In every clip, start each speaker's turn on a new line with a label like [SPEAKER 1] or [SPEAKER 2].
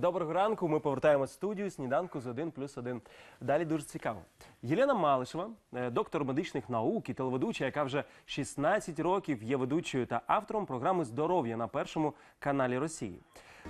[SPEAKER 1] Доброго ранку. Ми повертаємося в студію сніданку з 1 плюс 1. Далі дуже цікаво. Єлена Малишева, е, доктор медичних наук і телеведуча, яка вже 16 років є ведучою та автором програми Здоров'я на першому каналі Росії.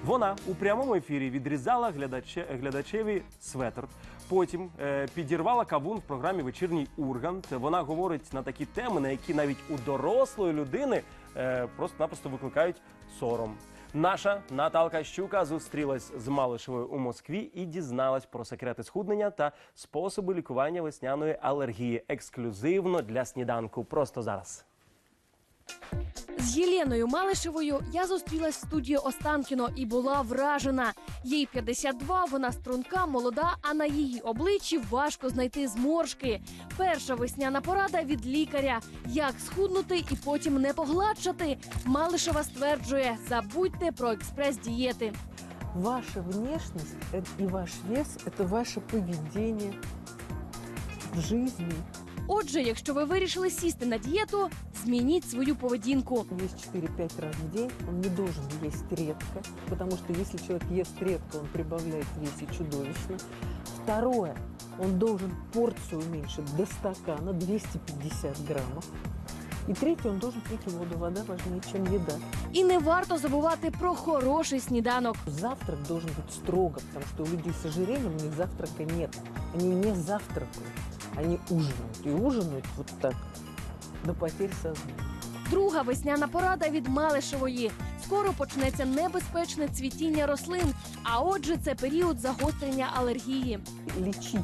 [SPEAKER 1] Вона у прямому ефірі відрізала глядаче, глядачеві светр. Потім е, підірвала кавун в програмі Вечірній Ургант. Вона говорить на такі теми, на які навіть у дорослої людини е, просто-напросто викликають сором. Наша Наталка Щука зустрілась з Малишевою у Москві і дізналась про секрети схуднення та способи лікування весняної алергії ексклюзивно для сніданку. Просто зараз.
[SPEAKER 2] З Єленою Малишевою я зустрілась в студії Останкіно і була вражена. Їй 52, вона струнка, молода, а на її обличчі важко знайти зморшки. Перша весняна порада від лікаря: як схуднути і потім не погладшати. Малишева стверджує: забудьте про експрес-дієти.
[SPEAKER 3] Ваша внешность э, и ваш вес – это ваше поведение в жизни.
[SPEAKER 2] Отже, якщо ви вирішили сісти на дієту, змініть свою поведінку.
[SPEAKER 3] Есть 4-5 раз в день, он не должен есть редко, потому что если человек ест редко, он прибавляет в весе чудовищно. Второе, он должен порцию уменьшить до стакана, 250 граммов. И третье, он должен пить воду. Вода важнее, чем еда.
[SPEAKER 2] І не варто забувати про хороший сніданок.
[SPEAKER 3] Завтрак должен быть строго, потому что у людей с ожирением у них завтрака нет. Они не завтракают, они ужинают. И ужинают вот так, до потерь сознания.
[SPEAKER 2] Друга весняна порада від Малишевої. Скоро почнеться небезпечне цвітіння рослин, а отже, це період загострення алергії.
[SPEAKER 3] Лечить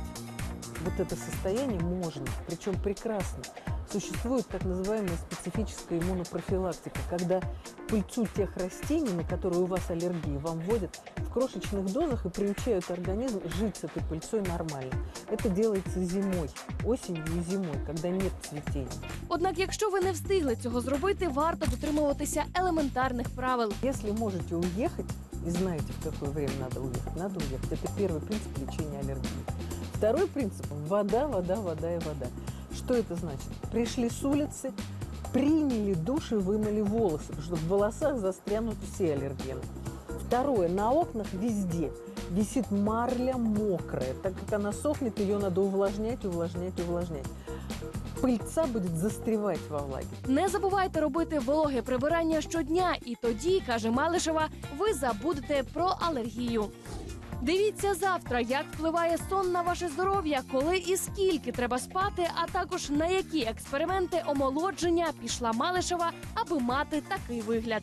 [SPEAKER 3] вот это состояние можно, причем прекрасно. Существует так называемая специфическая иммунопрофилактика, когда пыльцу тех растений, на которые у вас аллергия, вам вводят в крошечных дозах и приучают организм жить с этой пыльцой нормально. Это делается зимой, осенью и зимой, когда нет цветения.
[SPEAKER 2] Однак, якщо ви не встигли цього зробити, варто дотримуватися елементарних правил.
[SPEAKER 3] Если можете уехать и знаете, в какое время надо уехать, надо уехать. Это первый принцип лечения аллергии. Второй принцип – вода, вода, вода и вода. Что это значит? Пришли с улицы, приняли душ и вымыли волосы, чтобы в волосах застрянут все аллергены. Второе, на окнах везде висит марля мокрая. Так как она сохнет, ее надо увлажнять, увлажнять, увлажнять. Пыльца будет застревать во влаге.
[SPEAKER 2] Не забувайте робити вологе прибирання щодня, і тоді, каже Малишева, ви забудете про алергію. Дивіться завтра, як впливає сон на ваше здоров'я, коли і скільки треба спати, а також на які експерименти омолодження пішла Малишева, аби мати такий вигляд.